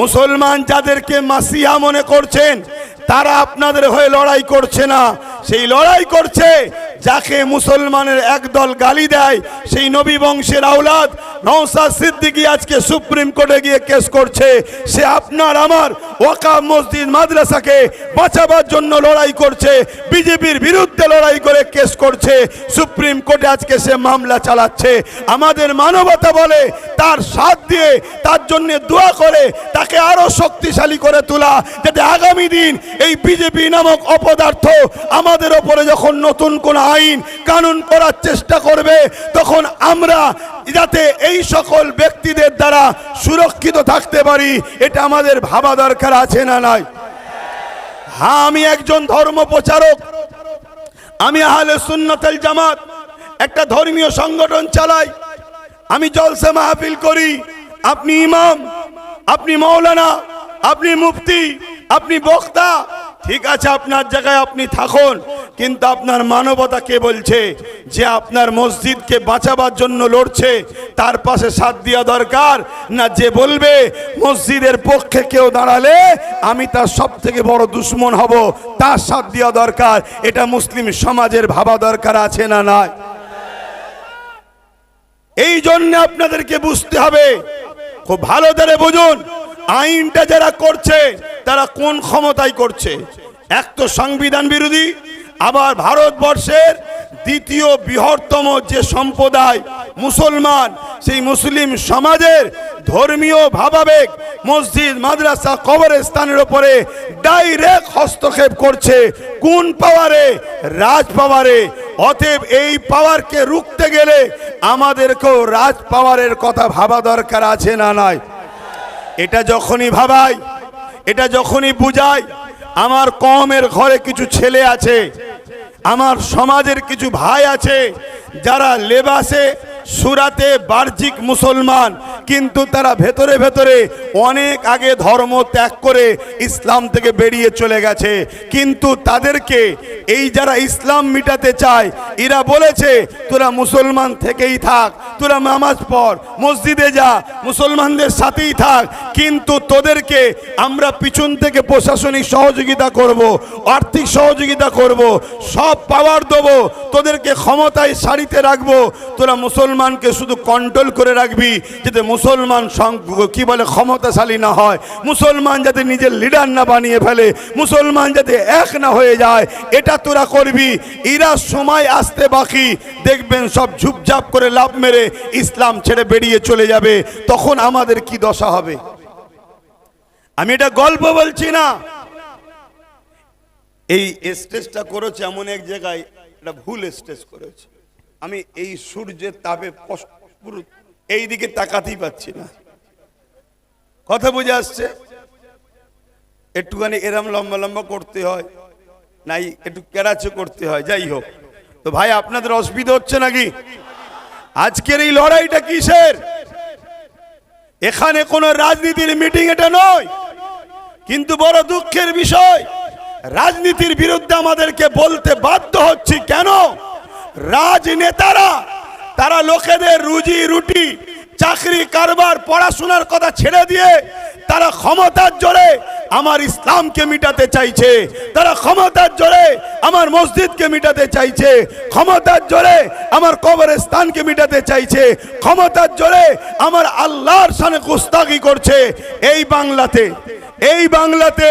মুসলমান যাদেরকে মাসিয়া মনে করছেন, তারা আপনাদের হয়ে লড়াই করছে না। সেই লড়াই করছে, যাকে মুসলমানের একদল গালি দেয়, সেই নবী বংশের আওলাদ নওসাদ সিদ্দিকী আজকে সুপ্রিম কোর্টে গিয়ে কেস করছে। সে আপনার, আমার ওয়াকা মসজিদ মাদ্রাসাকে বাঁচাবার জন্য লড়াই করছে। বিজেপির বিরুদ্ধে লড়াই করে কেস করছে। সুপ্রিম কোর্টে আজকে সে মামলা চালাচ্ছে। আমাদের মানবতা বলে তার সাথ দিয়ে, তার জন্য দোয়া করে, তাকে আরও শক্তিশালী করে তোলা, যাতে আগামী দিন এই বিজেপি নামক অপদার্থ আমাদের ওপরে যখন নতুন কোন আইন, কানুন করার চেষ্টা করবে, তখন আমরা যাতে এই সকল ব্যক্তিদের দ্বারা সুরক্ষিত থাকতে পারি, এটা আমাদের ভাবা দরকার আছে না নাই? হ্যাঁ আমি একজন ধর্ম প্রচারক। আমি আহলে সুন্নতেল জামাত, একটা ধর্মীয় সংগঠন চালাই। আমি জলসা মাহফিল করি। আপনি ইমাম, আপনি মৌলানা আপনি মুফতি, আপনি বক্তা। ঠিক আছে, আপনার জায়গায় আপনি থাকুন। কিন্তু আপনার মানবতা কে বলছে? যে আপনার মসজিদকে বাঁচাবার জন্য লড়ছে, তার পাশে সাথ দেওয়া দরকার? না যে বলবে, মসজিদের পক্ষে কেউ দাঁড়ালে আমি তার সব থেকে বড় দুশ্মন হব, তার সাথ দেওয়া দরকার। এটা মুসলিম সমাজের ভাবা দরকার আছে না নয় এই জন্য আপনাদেরকে বুঝতে হবে, খুব ভালো করে বুঝুন, আইনটা যারা করছে, তারা কোন ক্ষমতায় করছে? এক তো সংবিধান বিরোধী আবার ভারতবর্ষের দ্বিতীয় বৃহত্তম যে সম্প্রদায় মুসলমান, সেই মুসলিম সমাজের ধর্মীয় ভাবাবেগ মসজিদ, মাদ্রাসা কবরস্থানের ওপরে ডাইরেক্ট হস্তক্ষেপ করছে। কোন পাওয়ারে রাজ পাওয়ারে অতএব এই পাওয়ারকে রুখতে গেলে আমাদেরকেও রাজ পাওয়ারের কথা ভাবা দরকার আছে না নয় এটা যখনই ভাবাই, এটা যখনই বুঝাই, আমার কমের ঘরে কিছু ছেলে আছে আমার সমাজের কিছু ভাই আছে যারা লেবাসে সুরাতে বাহ্যিক মুসলমান, কিন্তু তারা ভেতরে ভেতরে অনেক আগে ধর্ম ত্যাগ করে ইসলাম থেকে বেরিয়ে চলে গেছে। কিন্তু তাদেরকে এই যারা ইসলাম মিটাতে চায়, এরা বলেছে, তোরা মুসলমান থেকেই থাক তোরা নামাজ পড়, মসজিদে যা, মুসলমানদের সাথেই থাক। কিন্তু তোদেরকে আমরা পিছন থেকে প্রশাসনিক সহযোগিতা করব, আর্থিক সহযোগিতা করব, সব পাওয়ার দেবো, তোদেরকে ক্ষমতায় সারিতে রাখব। তোরা মুসলমানকে শুধু কন্ট্রোল করে রাখবি, যাতে মুসলমান কি বলে, ক্ষমতাশালী না হয়। মুসলমান যাতে নিজের লিডার না বানিয়ে ফেলে, মুসলমান যাতে এক না হয়ে যায়, এটা তোরা করবি। এরা সময় আসতে বাকি, দেখবেন সব ঝুপঝাপ করে লাভ মেরে ইসলাম ছেড়ে বেরিয়ে চলে যাবে, তখন আমাদের কি দশা হবে? আমি এটা গল্প বলছি না। এই স্টেজটা করেছে এমন এক জায়গায় এটা ভুল স্টেজ করেছে। আমি এই সূর্যের তাপে এই দিকে তাকাতেই পাচ্ছি না। কথা বুঝে আসছে? একটুখানি এরম লম্বা লম্বা করতে হয়, নাই, একটু কেরাচে করতে হয়, যাই হোক। তো ভাই, আপনাদের অসুবিধা হচ্ছে নাকি? আজকের এই লড়াইটা কিসের? এখানে কোনো রাজনীতির মিটিং এটা নয়। কিন্তু বড় দুঃখের বিষয়, রাজনীতির বিরুদ্ধে আমাদেরকে বলতে বাধ্য হচ্ছি কেন? রাজনেতারা, তারা লোকেদের রুজি, রুটি, চাকরি, কারবার, পড়াশোনার কথা ছেড়ে দিয়ে তারা ক্ষমতার জোরে আমার ইসলামকে মিটাতে চাইছে। তারা ক্ষমতার জোরে আমার মসজিদকে মিটাতে চাইছে। ক্ষমতার জোরে আমার কবরস্থানকে মিটাতে চাইছে। ক্ষমতার জোরে আমার আল্লাহর সামনে কুস্তাগি করছে। এই বাংলাতে এই বাংলাতে